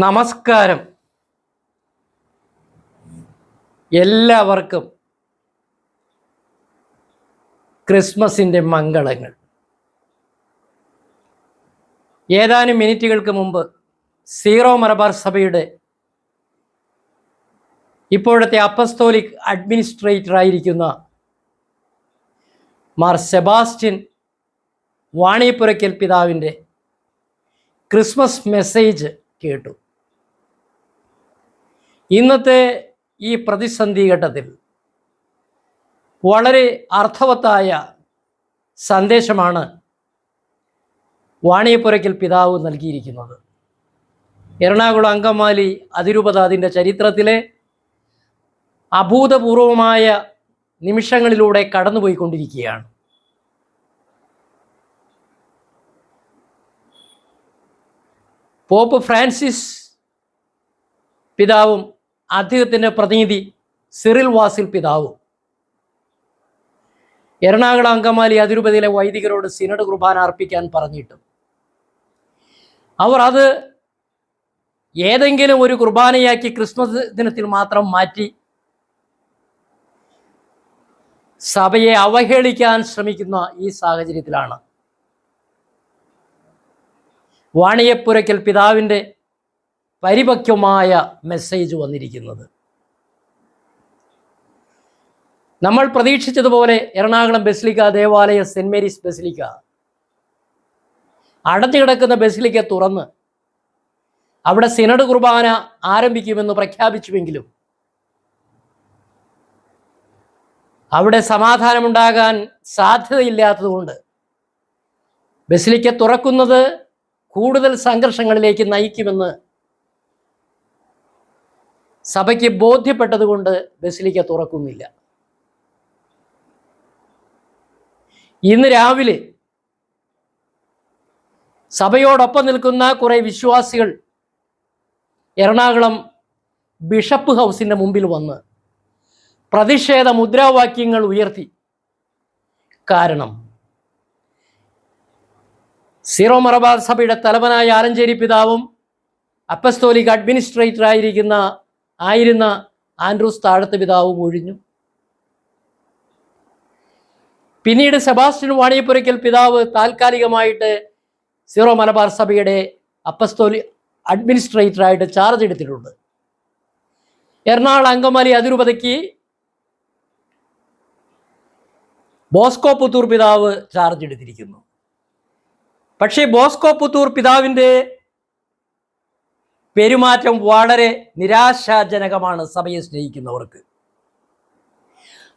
നമസ്കാരം. എല്ലാവർക്കും ക്രിസ്മസിന്റെ മംഗളങ്ങൾ. ഏതാനും മിനിറ്റുകൾക്ക് മുമ്പ് സീറോ മലബാർ സഭയുടെ ഇപ്പോഴത്തെ അപ്പസ്തോലിക് അഡ്മിനിസ്ട്രേറ്റർ ആയിരിക്കുന്ന മാർ സെബാസ്റ്റ്യൻ വാണിയപ്പുരയ്ക്കൽ പിതാവിന്റെ ക്രിസ്മസ് മെസ്സേജ് കേട്ടു. ഇന്നത്തെ ഈ പ്രതിസന്ധി ഘട്ടത്തിൽ വളരെ അർത്ഥവത്തായ സന്ദേശമാണ് വാണിയപ്പുരയ്ക്കൽ പിതാവ് നൽകിയിരിക്കുന്നത്. എറണാകുളം അങ്കമാലി അതിരൂപത അതിന്റെ ചരിത്രത്തിലെ അഭൂതപൂർവമായ നിമിഷങ്ങളിലൂടെ കടന്നുപോയിക്കൊണ്ടിരിക്കുകയാണ്. പോപ്പ് ഫ്രാൻസിസ് പിതാവും അദ്ദേഹത്തിന്റെ പ്രതിനിധി സിറിൽ വാസിൽ പിതാവും. എറണാകുളം അങ്കമാലി അതിരൂപതയിലെ വൈദികരോട് സിനഡ് കുർബാന അർപ്പിക്കാൻ പറഞ്ഞിട്ടും. അവർ അത് ഏതെങ്കിലും ഒരു കുർബാനയാക്കി ക്രിസ്മസ് ദിനത്തിൽ മാത്രം മാറ്റി സഭയെ അവഹേളിക്കാൻ ശ്രമിക്കുന്ന ഈ സാഹചര്യത്തിലാണ്. വാണിയപ്പുരയ്ക്കൽ പിതാവിന്റെ പരിപക്വമായ മെസ്സേജ് വന്നിരിക്കുന്നത്. നമ്മൾ പ്രതീക്ഷിച്ചതുപോലെ എറണാകുളം ബസിലിക്ക ദേവാലയ സെന്റ് മേരീസ് ബസിലിക്ക അടഞ്ഞു കിടക്കുന്ന ബസിലിക്ക തുറന്ന് അവിടെ സിനഡ് കുർബാന ആരംഭിക്കുമെന്ന് പ്രഖ്യാപിച്ചുവെങ്കിലും അവിടെ സമാധാനമുണ്ടാകാൻ സാധ്യതയില്ലാത്തതുകൊണ്ട് ബസിലിക്ക തുറക്കുന്നത് കൂടുതൽ സംഘർഷങ്ങളിലേക്ക് നയിക്കുമെന്ന് സഭയ്ക്ക് ബോധ്യപ്പെട്ടതുകൊണ്ട് ബസിലിക്ക തുറക്കുന്നില്ല. ഇന്ന് രാവിലെ സഭയോടൊപ്പം നിൽക്കുന്ന കുറെ വിശ്വാസികൾ എറണാകുളം ബിഷപ്പ് ഹൗസിന്റെ മുമ്പിൽ വന്ന് പ്രതിഷേധ മുദ്രാവാക്യങ്ങൾ ഉയർത്തി. കാരണം സീറോ മറബാർ സഭയുടെ തലവനായ ആലഞ്ചേരി പിതാവും അപ്പസ്തോലിക് അഡ്മിനിസ്ട്രേറ്റർ ആയിരിക്കുന്ന ആയിരുന്ന ആൻഡ്രൂസ് താഴത്തെ പിതാവും ഒഴിഞ്ഞു. പിന്നീട് സെബാസ്റ്റ്യൻ വാണിയപ്പുരയ്ക്കൽ പിതാവ് താൽക്കാലികമായിട്ട് സീറോ മലബാർ സഭയുടെ അപ്പസ്തോലി അഡ്മിനിസ്ട്രേറ്ററായിട്ട് ചാർജ് എടുത്തിട്ടുണ്ട്. എറണാകുളം അങ്കമാലി അതിരൂപതയ്ക്ക് ബോസ്കോ പുത്തൂർ പിതാവ് ചാർജ് എടുത്തിരിക്കുന്നു. പക്ഷേ ബോസ്കോ പുത്തൂർ പിതാവിന്റെ പെരുമാറ്റം വളരെ നിരാശാജനകമാണ് സഭയെ സ്നേഹിക്കുന്നവർക്ക്.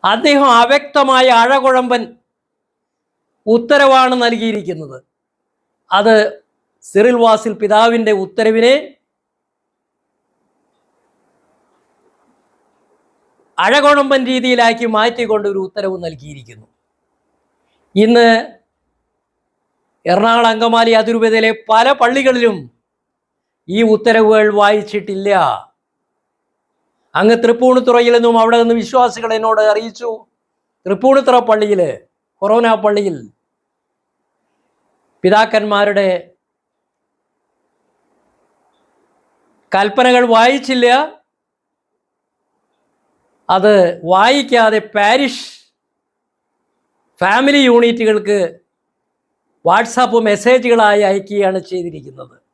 അദ്ദേഹം അവ്യക്തമായ അഴകുഴമ്പൻ ഉത്തരവാണ് നൽകിയിരിക്കുന്നത്. അത് സിറിൽ വാസിൽ പിതാവിന്റെ ഉത്തരവിനെ അഴകുഴമ്പൻ രീതിയിലാക്കി മാറ്റിക്കൊണ്ട് ഒരു ഉത്തരവ് നൽകിയിരിക്കുന്നു. ഇന്ന് എറണാകുളം അങ്കമാലി അതിരൂപതയിലെ പല പള്ളികളിലും ഈ ഉത്തരവുകൾ വായിച്ചിട്ടില്ല. അങ്ങ് തൃപ്പൂണിത്തുറയിൽ നിന്നും അവിടെ നിന്ന് വിശ്വാസികൾ എന്നോട് അറിയിച്ചു. തൃപ്പൂണിത്തുറ പള്ളിയിൽ കൊറോന പള്ളിയിൽ പിതാക്കന്മാരുടെ കൽപ്പനകൾ വായിച്ചില്ല. അത് വായിക്കാതെ പാരിഷ് ഫാമിലി യൂണിറ്റുകൾക്ക് വാട്സാപ്പ് മെസ്സേജുകളായി അയക്കുകയാണ് ചെയ്തിരിക്കുന്നത്.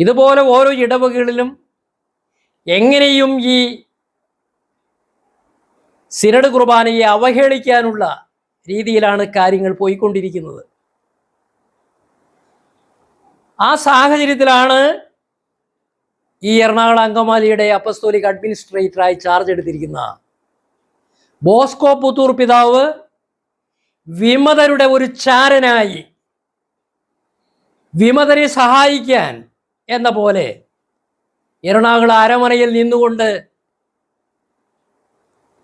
ഇതുപോലെ ഓരോ ഇടവകളിലും എങ്ങനെയും ഈ സിനഡ് കുർബാനയെ അവഹേളിക്കാനുള്ള രീതിയിലാണ് കാര്യങ്ങൾ പോയിക്കൊണ്ടിരിക്കുന്നത്. ആ സാഹചര്യത്തിലാണ് ഈ എറണാകുളം അങ്കമാലിയുടെ അപ്പസ്തോലിക് അഡ്മിനിസ്ട്രേറ്ററായി ചാർജ് എടുത്തിരിക്കുന്ന ബോസ്കോ പുത്തൂർ പിതാവ് വിമതരുടെ ഒരു ചാരനായി വിമതരെ സഹായിക്കാൻ എന്ന പോലെ എറണാകുളം അരമനയിൽ നിന്നുകൊണ്ട്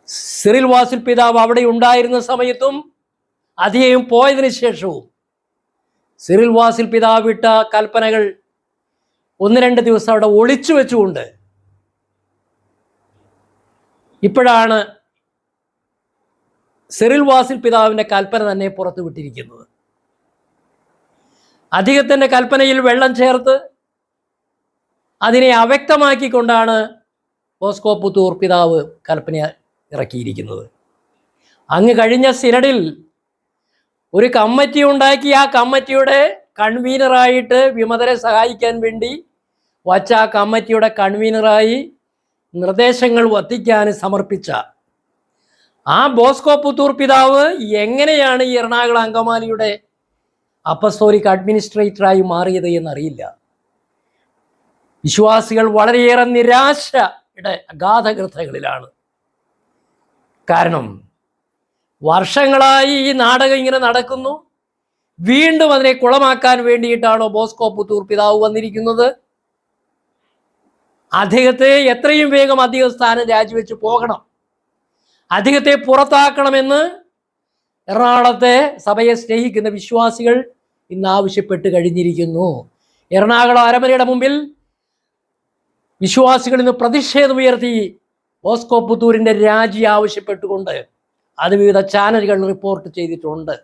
സിറിൽ വാസിൽ പിതാവ് അവിടെ ഉണ്ടായിരുന്ന സമയത്തും അദ്ദേഹം പോയതിനു ശേഷവും സിറിൽ വാസിൽ പിതാവ് ഇട്ട കൽപ്പനകൾ ഒന്ന് രണ്ട് ദിവസം അവിടെ ഒളിച്ചു വെച്ചുകൊണ്ട് ഇപ്പോഴാണ് സിറിൽ വാസിൽ പിതാവിന്റെ കൽപ്പന തന്നെ പുറത്തു വിട്ടിരിക്കുന്നത് അദ്ദേഹത്തിന്റെ കൽപ്പനയിൽ വെള്ളം ചേർത്ത് അതിനെ അവ്യക്തമാക്കിക്കൊണ്ടാണ് ബോസ്കോ പുത്തൂർ പിതാവ് കൽപ്പന ഇറക്കിയിരിക്കുന്നത്. അങ്ങ് കഴിഞ്ഞ സിനഡിൽ ഒരു കമ്മിറ്റി ഉണ്ടാക്കി ആ കമ്മിറ്റിയുടെ കൺവീനറായിട്ട് വിമതരെ സഹായിക്കാൻ വേണ്ടി വച്ച ആ കമ്മിറ്റിയുടെ കൺവീനറായി നിർദ്ദേശങ്ങൾ വത്തിക്കാൻ സമർപ്പിച്ച ആ ബോസ്കോ പുത്തൂർ പിതാവ് എങ്ങനെയാണ് ഈ എറണാകുളം അങ്കമാലിയുടെ അപ്പസ്തോലിക് അഡ്മിനിസ്ട്രേറ്ററായി മാറിയത് എന്നറിയില്ല. വിശ്വാസികൾ വളരെയേറെ നിരാശയുടെ അഗാധകൃതകളിലാണ് കാരണം വർഷങ്ങളായി ഈ നാടകം ഇങ്ങനെ നടക്കുന്നു. വീണ്ടും അതിനെ കുളമാക്കാൻ വേണ്ടിയിട്ടാണോ ബോസ്കോ പുത്തൂർ പിതാവ് വന്നിരിക്കുന്നത്? അദ്ദേഹത്തെ എത്രയും വേഗം അധിക സ്ഥാനം രാജിവെച്ച് പോകണം. അദ്ദേഹത്തെ പുറത്താക്കണമെന്ന് എറണാകുളത്തെ സഭയെ സ്നേഹിക്കുന്ന വിശ്വാസികൾ ഇന്ന് ആവശ്യപ്പെട്ട് കഴിഞ്ഞിരിക്കുന്നു. എറണാകുളം അരമനയുടെ മുമ്പിൽ വിശ്വാസികൾ നിന്ന് പ്രതിഷേധമുയർത്തി ഓസ്കോ പുത്തൂരിന്റെ രാജി ആവശ്യപ്പെട്ടുകൊണ്ട് അത് വിവിധ ചാനലുകൾ റിപ്പോർട്ട് ചെയ്തിട്ടുണ്ട്.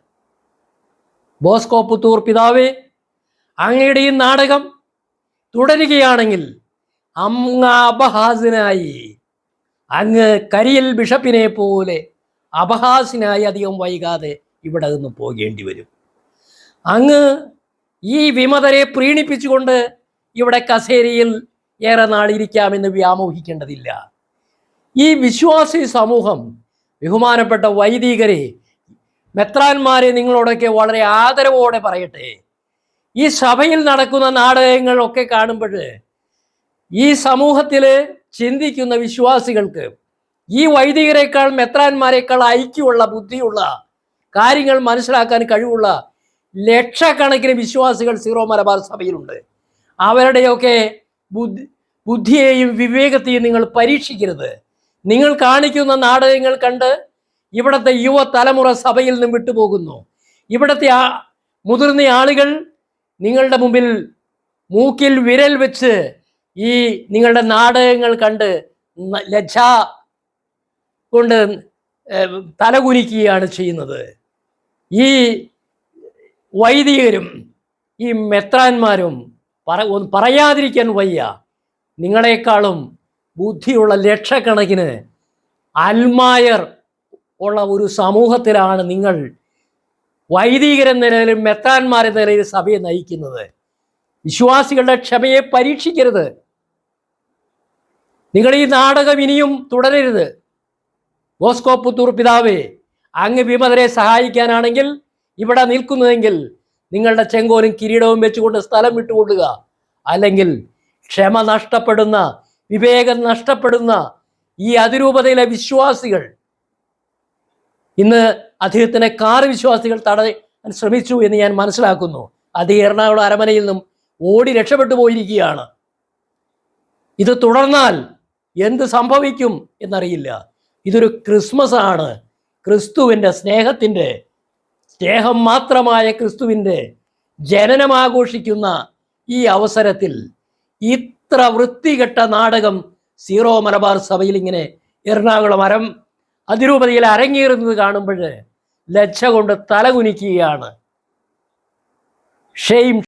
ബോസ്കോ പുത്തൂർ പിതാവേ അങ്ങയുടെ ഈ നാടകം തുടരുകയാണെങ്കിൽ അങ്ങ് അപഹാസിനായി അങ്ങ് കരിയൽ ബിഷപ്പിനെ പോലെ അപഹാസിനായി അധികം വൈകാതെ ഇവിടെ നിന്ന് പോകേണ്ടി വരും. അങ്ങ് ഈ വിമതരെ പ്രീണിപ്പിച്ചുകൊണ്ട് ഇവിടെ കസേരയിൽ ഏറെ നാളിരിക്കാമെന്ന് വ്യാമോഹിക്കേണ്ടതില്ല. ഈ വിശ്വാസി സമൂഹം ബഹുമാനപ്പെട്ട വൈദികരെ മെത്രാന്മാരെ നിങ്ങളോടൊക്കെ വളരെ ആദരവോടെ പറയട്ടെ. ഈ സഭയിൽ നടക്കുന്ന നാടകങ്ങളൊക്കെ കാണുമ്പോൾ ഈ സമൂഹത്തിൽ ചിന്തിക്കുന്ന വിശ്വാസികൾക്ക് ഈ വൈദികരെക്കാൾ മെത്രാന്മാരെക്കാൾ ഐക്യമുള്ള ബുദ്ധിയുള്ള കാര്യങ്ങൾ മനസ്സിലാക്കാൻ കഴിവുള്ള ലക്ഷക്കണക്കിന് വിശ്വാസികൾ സീറോ മലബാർ സഭയിലുണ്ട്. അവരുടെയൊക്കെ ബുദ്ധി ബുദ്ധിയെയും വിവേകത്തെയും നിങ്ങൾ പരീക്ഷിക്കരുത്. നിങ്ങൾ കാണിക്കുന്ന നാടകങ്ങൾ കണ്ട് ഇവിടുത്തെ യുവതലമുറ സഭയിൽ നിന്നും വിട്ടുപോകുന്നു. ഇവിടുത്തെ ആ മുതിർന്ന ആളുകൾ നിങ്ങളുടെ മുമ്പിൽ മൂക്കിൽ വിരൽ വെച്ച് ഈ നിങ്ങളുടെ നാടകങ്ങൾ കണ്ട് ലജ ലജ്ജ കൊണ്ട് തലകുനിക്കുകയാണ് ചെയ്യുന്നത്. ഈ വൈദികരും ഈ മെത്രാന്മാരും പറ പറയാതിരിക്കാൻ വയ്യ. നിങ്ങളെക്കാളും ബുദ്ധിയുള്ള ലക്ഷക്കണക്കിന് അൽമായർ ഉള്ള ഒരു സമൂഹത്തിലാണ് നിങ്ങൾ വൈദികരെന്ന നിലയിലും മെത്താന്മാരെ നിലയിൽ സഭയെ നയിക്കുന്നത്. വിശ്വാസികളുടെ ക്ഷമയെ പരീക്ഷിക്കരുത്. നിങ്ങൾ ഈ നാടകം ഇനിയും തുടരരുത്. ബോസ്കോ പുത്തൂർ പിതാവേ അങ്ങ് വിമതരെ സഹായിക്കാനാണെങ്കിൽ ഇവിടെ നിൽക്കുന്നതെങ്കിൽ നിങ്ങളുടെ ചെങ്കോലും കിരീടവും വെച്ചുകൊണ്ട് സ്ഥലം വിട്ടുകൊള്ളുക. അല്ലെങ്കിൽ ക്ഷമ നഷ്ടപ്പെടുന്ന വിവേകം നഷ്ടപ്പെടുന്ന ഈ അതിരൂപതയിലെ വിശ്വാസികൾ. ഇന്ന് അദ്ദേഹത്തിനെ കാറ് വിശ്വാസികൾ തടയാൻ ശ്രമിച്ചു എന്ന് ഞാൻ മനസ്സിലാക്കുന്നു. അത് എറണാകുളം അരമനയിൽ നിന്നും ഓടി രക്ഷപ്പെട്ടു പോയിരിക്കുകയാണ്. ഇത് തുടർന്നാൽ എന്ത് സംഭവിക്കും എന്നറിയില്ല. ഇതൊരു ക്രിസ്മസ് ആണ്. ക്രിസ്തുവിന്റെ സ്നേഹത്തിന്റെ സ്നേഹം മാത്രമായ ക്രിസ്തുവിന്റെ ജനനമാഘോഷിക്കുന്ന ഈ അവസരത്തിൽ ഇത്ര വൃത്തികെട്ട നാടകം സീറോ മലബാർ സഭയിൽ ഇങ്ങനെ എറണാകുളം അരം അതിരൂപതയിൽ അരങ്ങേറുന്നത് കാണുമ്പോൾ ലജ്ജ കൊണ്ട് തലകുനിക്കുകയാണ്. ഷെയിം